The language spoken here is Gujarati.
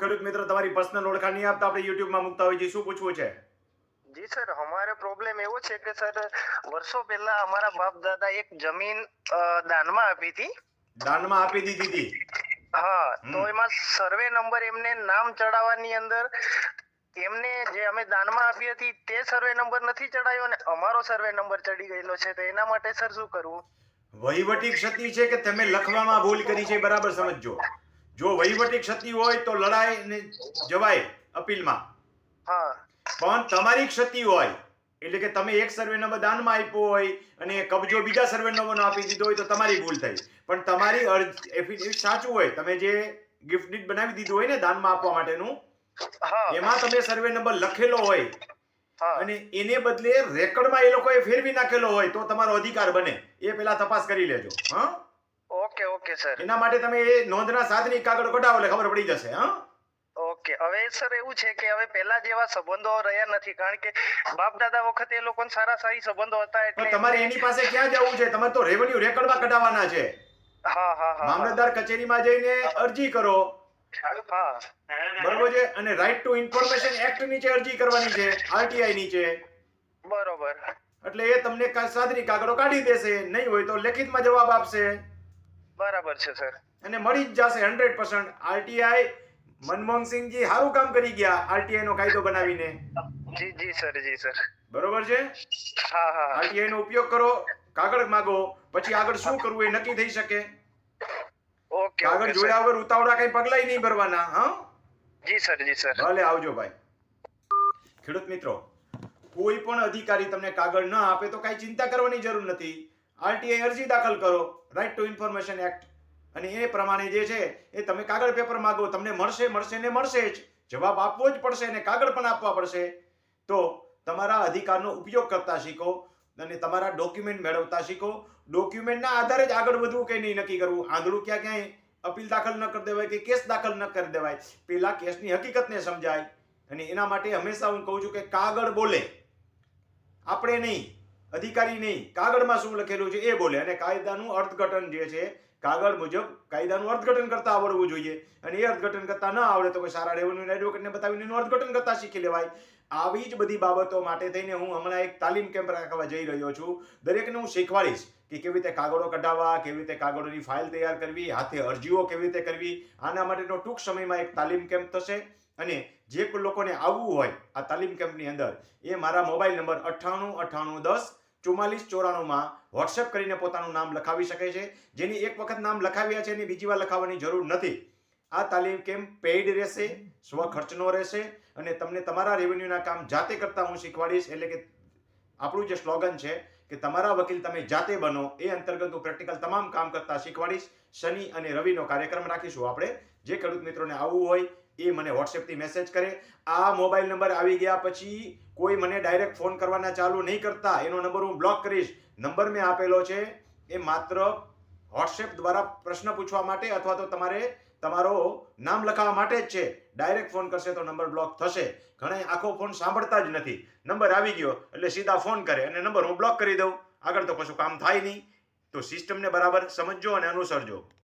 ખેડૂત મિત્ર તમારી પર્સનલ ઓળખાણ નહીં આપતા આપણે યુટ્યુબમાં મૂકતા હોય છે શું પૂછવું છે? જી સર અમારે પ્રોબ્લેમ એવો છે કે સર વર્ષો પહેલા અમારા બાપ દાદા એક જમીન દાનમાં આપી હતી. દાનમાં આપી દીધી હતી? હા તો એમાં સર્વે નંબર એમને નામ ચડાવવાની અંદર એમને જે અમે દાનમાં આપી હતી તે સર્વે નંબર નથી ચડાયો અને અમારો સર્વે નંબર ચડી ગયેલો છે. તો એના માટે સર શું કરવું? વહીવટી ક્ષતિ છે કે તમે લખવામાં ભૂલ કરી છે બરાબર સમજજો. જો વહીવટી ક્ષતિ હોય તો લડાઈ ને જવાય અપીલમાં. પણ તમારી ક્ષતિ હોય એટલે કે તમે એક સર્વે નંબર દાનમાં આપ્યો હોય અને કબજો બીજા સર્વે નંબરનો આપી દીધો હોય તો તમારી ભૂલ થઈ. પણ તમારી અરજ એફિડેવિટ સાચું હોય તમે જે ગિફ્ટ ડીડ બનાવી દીધું હોય ને દાનમાં આપવા માટેનું એમાં તમે સર્વે નંબર લખેલો હોય અને એને બદલે રેકર્ડમાં એ લોકોએ ફેરવી નાખેલો હોય તો તમારો અધિકાર બને. એ પેલા તપાસ કરી લેજો. હા? ઓકે ઓકે સર એના માટે તમે એ નોંધના સાધની કાગળ કઢાવો એટલે ખબર પડી જશે હા? ઓકે હવે સર એવું છે કે હવે પહેલા જેવા સંબંધો રહ્યા નથી કારણ કે બાપ દાદા વખતે એ લોકો સારા સારી સંબંધો હતા એટલે તમારે એની પાસે ક્યાં જવું છે? તમારે તો રેવન્યુ રેકર્ડમાં કઢાવવાના છે. હા હા હા મામલતદાર કચેરીમાં જઈને અરજી કરો. હા. બરોબર છે? અને રાઈટ ટુ ઇન્ફોર્મેશન એક્ટ નીચે અરજી કરવાની છે આરટીઆઈ નીચે. બરોબર. એટલે એ તમને સાધની સાદરી કાગળો કાઢી દેશે. નહીં હોય તો લેખિતમાં જવાબ આપશે. બરાબર છે સર. અને મળી જ જશે હંડ્રેડ પર્સન્ટ. આરટીઆઈ મનમોહનસિંહજી સારું કામ કરી ગયા આરટીઆઈ નો કાયદો બનાવીને. જી જી સર જી સર. બરોબર છે? હા હા આરટીઆઈ નો ઉપયોગ કરો કાગળ માગો પછી આગળ શું કરવું એ નક્કી થઈ શકે. ઓકે કાગળ જોયા વગર ઉતાવળા કઈ પગલાય નહીં ભરવાના હા? જી સર જી સર. ભલે આવજો ભાઈ. ખેડૂત મિત્રો કોઈ પણ અધિકારી તમને કાગળ ન આપે તો કાંઈ ચિંતા કરવાની જરૂર નથી. આરટીઆઈ અરજી દાખલ કરો રાઈટ ટુ ઇન્ફોર્મેશન એક્ટ અને એ પ્રમાણે જે છે, એ તમે કાગળ પેપર માગો, તમને મળશે મળશે ને મળશે જ. જવાબ આપવો જ પડશે અને કાગળ પણ આપવા પડશે. તો તમારા અધિકારનો ઉપયોગ કરતા શીખો અને તમારા ડોક્યુમેન્ટ મેળવતા શીખો. ડોક્યુમેન્ટના આધારે જ આગળ વધવું કે નહીં નક્કી કરવું? આંધળું ક્યાં ક્યાંય અપીલ દાખલ ન કરી દેવાય કે કેસ દાખલ ન કરી દેવાય. પેલા કેસની હકીકતને સમજાય. અને એના માટે હંમેશા હું કહું છું કે કાગળ બોલે. આપણે નહીં. અધિકારી નહીં, કાગળમાં શું લખેલું છે એ બોલે. અને કાયદાનું અર્થઘટન જે છે, કાગળ મુજબ કાયદાનું અર્થઘટન કરતા આવડવું જોઈએ. અને એ અર્થઘટન કરતા ન આવડે તો કોઈ સારા રેવન્યુ એડવોકેટને બતાવીને એનું અર્થઘટન કરતા શીખી લેવાય. આવી જ બધી બાબતો માટે થઈને હું હમણાં એક તાલીમ કેમ્પ રાખવા જઈ રહ્યો છું. દરેકને હું શીખવાડીશ કે કેવી રીતે કાગળો કઢાવવા, કેવી રીતે કાગળોની ફાઇલ તૈયાર કરવી, હાથે અરજીઓ કેવી રીતે કરવી. આના માટેનો ટૂંક સમયમાં એક તાલીમ કેમ્પ થશે. અને જે લોકોને આવવું હોય આ તાલીમ કેમ્પની અંદર એ મારા મોબાઈલ નંબર અઠ્ઠાણું અઠ્ઠાણું દસ ચુમ્માલીસ ચોરાણુંમાં વોટ્સએપ કરીને પોતાનું નામ લખાવી શકે છે. જેની એક વખત નામ લખાવ્યા છે એની બીજી વાર લખાવવાની જરૂર નથી. આ તાલીમ કેમ્પ પેઇડ રહેશે? સ્વ ખર્ચનો રહેશે? અને તમને તમારા રેવન્યુના કામ જાતે કરતા હું શીખવાડીશ? એટલે કે આપણું જે સ્લોગન છે કે તમારા વકીલ તમે જાતે બનો, એ અંતર્ગત હું પ્રેક્ટિકલ તમામ કામ કરતા શીખવાડીશ. શનિ અને રવિનો કાર્યક્રમ રાખીશું આપણે. જે ખેડૂત મિત્રોને આવવું હોય, એ મને વોટ્સએપથી મેસેજ કરે. આ મોબાઈલ નંબર આવી ગયા પછી કોઈ મને ડાયરેક્ટ ફોન કરવાના ચાલુ નહીં કરતા, એનો નંબર હું બ્લોક કરીશ. નંબર મેં આપેલો છે, એ માત્ર વોટ્સએપ દ્વારા પ્રશ્ન પૂછવા માટે અથવા તો તમારે તમારો નામ લખાવવા માટે જ છે. ડાયરેક્ટ ફોન કરશે તો નંબર બ્લોક થશે. ઘણા આખો ફોન સાંભળતા જ નથી. નંબર આવી ગયો એટલે સીધા ફોન કરે અને નંબર હું બ્લોક કરી દઉં. આગળ તો કશું કામ થાય નહીં. તો સિસ્ટમને બરાબર સમજજો અને અનુસરજો.